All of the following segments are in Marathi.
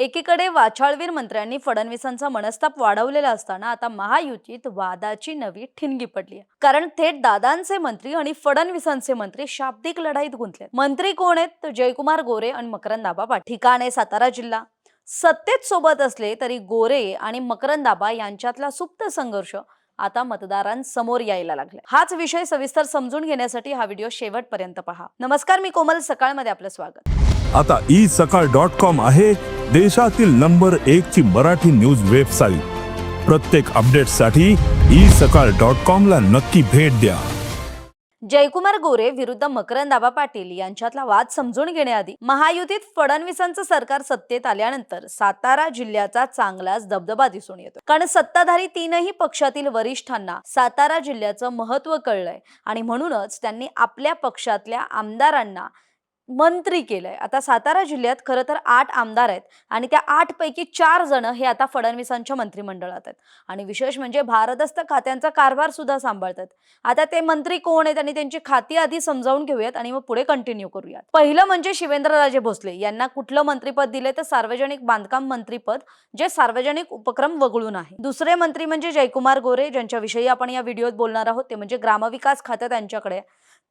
एकीकडे वाचाळवीर मंत्र्यांनी फडणवीसांचा मनस्ताप वाढवलेला असताना आता महायुतीत वादाची नवी ठिणगी पडली आहे. कारण थेट दादांचे मंत्री आणि फडणवीसांचे मंत्री शाब्दिक लढाईत गुंतले. मंत्री कोण आहेत? तर जयकुमार गोरे आणि मकरंदाबा पाटील. ठिकाण आहे सातारा जिल्हा. सत्तेत सोबत असले तरी गोरे आणि मकरंदाबा यांच्यातला सुप्त संघर्ष आता मतदारांसमोर यायला लागले. हाच विषय सविस्तर समजून घेण्यासाठी हा व्हिडिओ शेवटपर्यंत पहा. नमस्कार मी कोमल. सकाळमध्ये आपलं स्वागत. आता ई सकाळ डॉट कॉम आहे देशातील नंबर एक ची मराठी न्यूज वेबसाईट. प्रत्येक अपडेटसाठी ई सकाळ डॉट कॉम ला नक्की भेट द्या. जयकुमार गोरे विरुद्ध मकरंद आबा पाटील यांच्यातला वाद समजून घेण्याआधी महायुतीत फडणवीसांचं सरकार सत्तेत आल्यानंतर सातारा जिल्ह्याचा चांगलाच दबदबा दिसून येतो कारण सत्ताधारी तीनही पक्षातील वरिष्ठांना सातारा जिल्ह्याचं महत्त्व कळलंय. आणि म्हणूनच त्यांनी आपल्या पक्षातल्या आमदारांना मंत्री केलंय. आता सातारा जिल्ह्यात खरं तर आठ आमदार आहेत आणि त्या आठ पैकी चार जण हे आता फडणवीसांच्या मंत्रिमंडळात आहेत. आणि विशेष म्हणजे भारदस्त खात्यांचा कारभार सुद्धा सांभाळतात. आता ते मंत्री कोण आहेत आणि त्यांची खाती आधी समजावून घेऊयात आणि मग पुढे कंटिन्यू करूयात. पहिलं म्हणजे शिवेंद्रराजे भोसले. यांना कुठलं मंत्रीपद दिले तर सार्वजनिक बांधकाम मंत्रीपद जे सार्वजनिक उपक्रम वगळून आहे. दुसरे मंत्री म्हणजे जयकुमार गोरे ज्यांच्याविषयी आपण या व्हिडिओत बोलणार आहोत ते म्हणजे ग्रामविकास खातं त्यांच्याकडे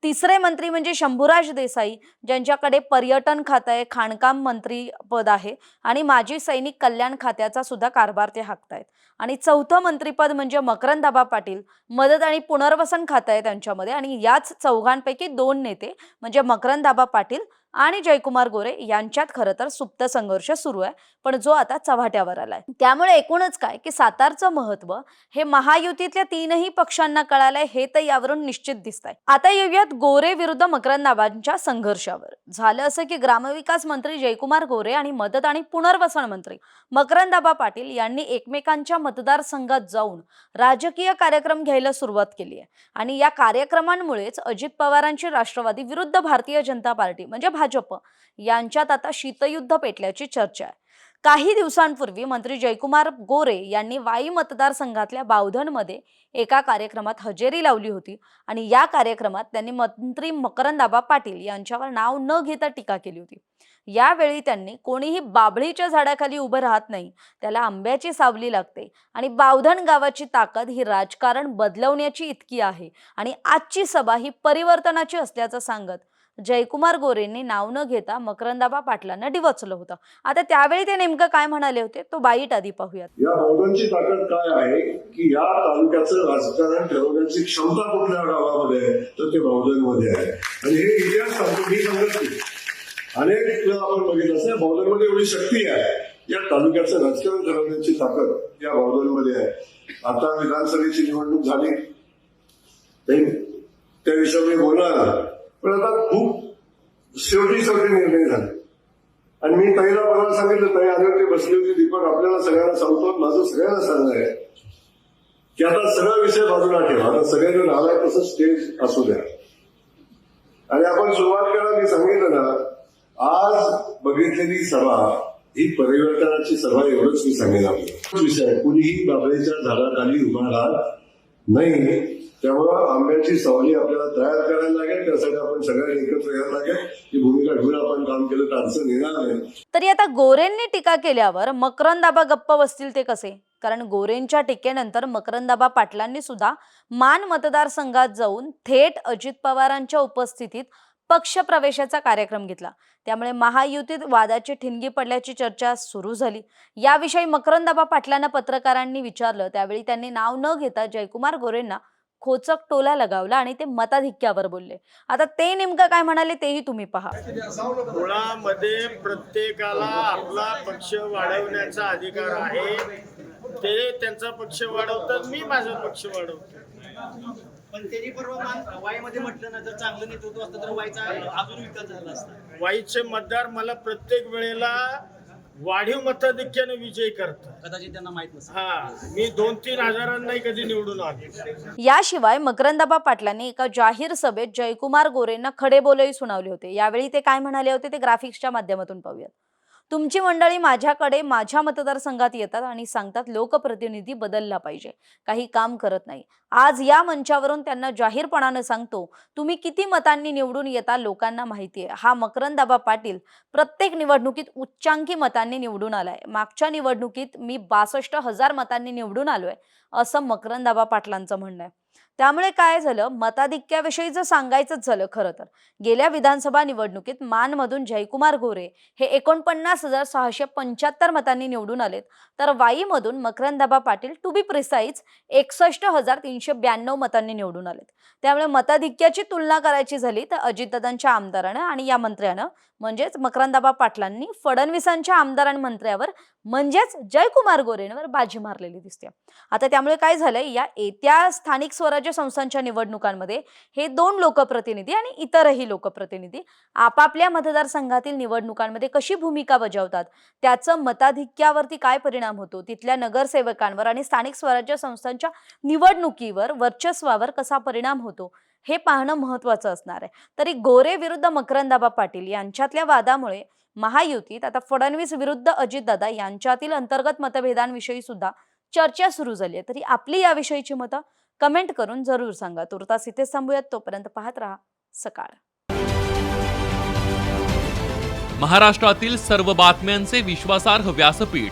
तिसरे मंत्री म्हणजे शंभूराज देसाई ज्यांच्याकडे पर्यटन खातं आहे खाणकाम मंत्री पद आहे आणि माजी सैनिक कल्याण खात्याचा सुद्धा कारभार ते हाकतायत. आणि चौथं मंत्रीपद म्हणजे मकरंदाबा पाटील मदत आणि पुनर्वसन खातं आहे त्यांच्यामध्ये आणि याच चौघांपैकी दोन नेते म्हणजे मकरंदाबा पाटील आणि जयकुमार गोरे यांच्यात खरं तर सुप्त संघर्ष सुरू आहे पण जो आता चव्हाट्यावर आलाय. त्यामुळे एकूणच काय की सातारचं महत्त्व हे महायुतीतल्या तीनही पक्षांना कळालंय हे तर यावरून निश्चित दिसत आहे आता येऊयात गोरे विरुद्ध मकरंदाबांच्या संघर्षावर. झालं असं की ग्रामविकास मंत्री जयकुमार गोरे आणि मदत आणि पुनर्वसन मंत्री मकरंदाबा पाटील यांनी एकमेकांच्या मतदारसंघात जाऊन राजकीय कार्यक्रम घ्यायला सुरुवात केली आहे. आणि या कार्यक्रमांमुळेच अजित पवारांची राष्ट्रवादी विरुद्ध भारतीय जनता पार्टी म्हणजे भाजप यांच्यात आता शीतयुद्ध पेटल्याची चर्चा आहे. काही दिवसांपूर्वी मंत्री जयकुमार गोरे यांनी वाई मतदारसंघातल्या बावधनमध्ये एका कार्यक्रमात हजेरी लावली होती आणि या कार्यक्रमात त्यांनी मंत्री मकरंदाबा पाटील यांच्यावर नाव न घेता टीका केली होती. यावेळी त्यांनी कोणीही बाभळीच्या झाडाखाली उभं राहत नाही त्याला आंब्याची सावली लागते आणि बावधन गावाची ताकद ही राजकारण बदलवण्याची इतकी आहे आणि आजची सभा ही परिवर्तनाची असल्याचं सांगत जयकुमार गोरेंनी नाव न घेता मकरंदाबा पाटलांना डिवचलं होतं. आता त्यावेळी ते नेमकं काय म्हणाले होते? तो बाईट आधी पाहूयात. या बौद्धांची ताकद काय आहे की या तालुक्याचं राजकारण ठरवण्याची क्षमता कुठल्या गावामध्ये आहे तर ते बौद्धांमध्ये आहे. आणि हे इतिहास सांगतो मी सांगत अनेक आपण बघितलं असं बौद्धांमध्ये एवढी शक्ती आहे. या तालुक्याचं राजकारण ठरवण्याची ताकद या बौद्धांमध्ये आहे. आता विधानसभेची निवडणूक झाली. त्या विषयावर मी बोलणार. पण आता खूप शेवटी शेवटी निर्णय झाले. आणि मी ताईला परवा सांगितलं ताई आल्यावर बसली होती दीपक आपल्याला सगळ्यांना सांगतो माझं सगळ्यांना सांगणं आहे की आता सगळा विषय बाजूला ठेवा. आता सगळ्यांना आलाय तसं स्टेज असू द्या. आणि आपण सुरुवात करा मी सांगितलं ना आज बघितलेली सभा ही परिवर्तनाची सभा एवढंच मी सांगेन आपल्याला. विषय आहे. कुणीही बाबळेच्या झाडाखाली उभा राहत नाही. त्यामुळं आंब्याची सावली आपल्याला तयार करायला लागेल. त्यासाठी आपण सगळ्यांनी एकत्र यायला लागेल. ही भूमिका घेऊन आपण काम केलं तर अडचण येणार नाही. तरी आता गोरेंनी टीका केल्यावर मकरंदाबा गप्प बसतील ते कसे? कारण गोरेंच्या टीकेनंतर मकरंदाबा पाटलांनी सुद्धा मान मतदारसंघात जाऊन थेट अजित पवारांच्या उपस्थितीत पक्ष प्रवेशाचा कार्यक्रम घेतला. त्यामुळे महायुतीत वादाची ठिणगी पडल्याची चर्चा सुरू झाली. याविषयी मकरंदाबा पाटलांना पत्रकारांनी विचारलं. त्यावेळी त्यांनी नाव न घेता जयकुमार गोरेंना खोचक टोला लगावला आणि ते मताधिक्यावर बोलले. आता ते नेमकं काय म्हणाले तेही तुम्ही पहा. मुळामध्ये प्रत्येकाला आपला पक्ष वाढवण्याचा अधिकार आहे. ते त्यांचा पक्ष वाढवतात मी माझा पक्ष वाढवतो. पण त्यांनी परवा मान- वाईमध्ये म्हटलं ना जर चांगलं नेतृत्व असतं तर वाईचा अजून विकास झाला असता. वाईचे मतदार मला प्रत्येक वेळेला वाढीव मताधिक्याने विजय करतात. कदाचित त्यांना माहीत नसेल. हा मी दोन तीन हजारांनाही कधी निवडून आलो याशिवाय मकरंदाबा पाटलांनी एका जाहीर सभेत जयकुमार गोरेंना खडे बोलही सुनावले होते. यावेळी ते काय म्हणाले होते ते ग्राफिक्सच्या माध्यमातून पाहूयात. तुमची मंडळी माझ्याकडे माझ्या मतदारसंघात येतात आणि सांगतात लोकप्रतिनिधी बदलला पाहिजे. काही काम करत नाही. आज या मंचावरून त्यांना जाहीरपणानं सांगतो तुम्ही किती मतांनी निवडून येता लोकांना माहिती आहे हा मकरंदाबा पाटील प्रत्येक निवडणुकीत उच्चांकी मतांनी निवडून आलाय. मागच्या निवडणुकीत मी बासष्ट हजार मतांनी निवडून आलोय असं मकरंदाबा पाटलांचं म्हणणं आहे. त्यामुळे काय झालं? मताधिक्याविषयी जर सांगायचंच झालं खरं तर. गेल्या विधानसभा निवडणुकीत मानमधून जयकुमार गोरे हे एकोणपन्नास हजार सहाशे पंच्याहत्तर मतांनी निवडून आलेत. तर वाईमधून मकरंदाबा पाटील टू बी प्रिसाईज एकसष्ट हजार तीनशे ब्याण्णव मतांनी निवडून आलेत. त्यामुळे मताधिक्याची तुलना करायची झाली तर अजितदादांच्या आमदारानं आणि या मंत्र्यानं म्हणजेच मकरंदाबा पाटलांनी फडणवीसांच्या आमदार आणि मंत्र्यावर म्हणजेच जयकुमार गोरेंवर बाजी मारलेली दिसते. आता त्यामुळे काय झालंय या येत्या स्थानिक स्वराज्य संस्थांच्या निवडणुकांमध्ये हे दोन लोकप्रतिनिधी आणि इतरही लोकप्रतिनिधी आपापल्या मतदारसंघातील निवडणुकांमध्ये कशी भूमिका बजावतात त्याचं मताधिक्यावरती काय परिणाम होतो तिथल्या नगरसेवकांवर आणि स्थानिक स्वराज्य संस्थांच्या निवडणुकीवर वर्चस्वावर कसा परिणाम होतो हे पाहणं महत्वाचं असणार आहे. तरी गोरे विरुद्ध मकरंदाबा पाटील यांच्यातल्या वादामुळे महायुतीत आता फडणवीस विरुद्ध अजितदादा यांच्यातील अंतर्गत मतभेदांविषयी सुद्धा चर्चा सुरू झाली आहे. तरी आपली याविषयीची मतं कमेंट करून जरूर सांगा. तुर्तास इथेच थांबूयात. तोपर्यंत पाहत राहा सकाळ. महाराष्ट्रातील सर्व बातम्यांचे विश्वासार्ह व्यासपीठ.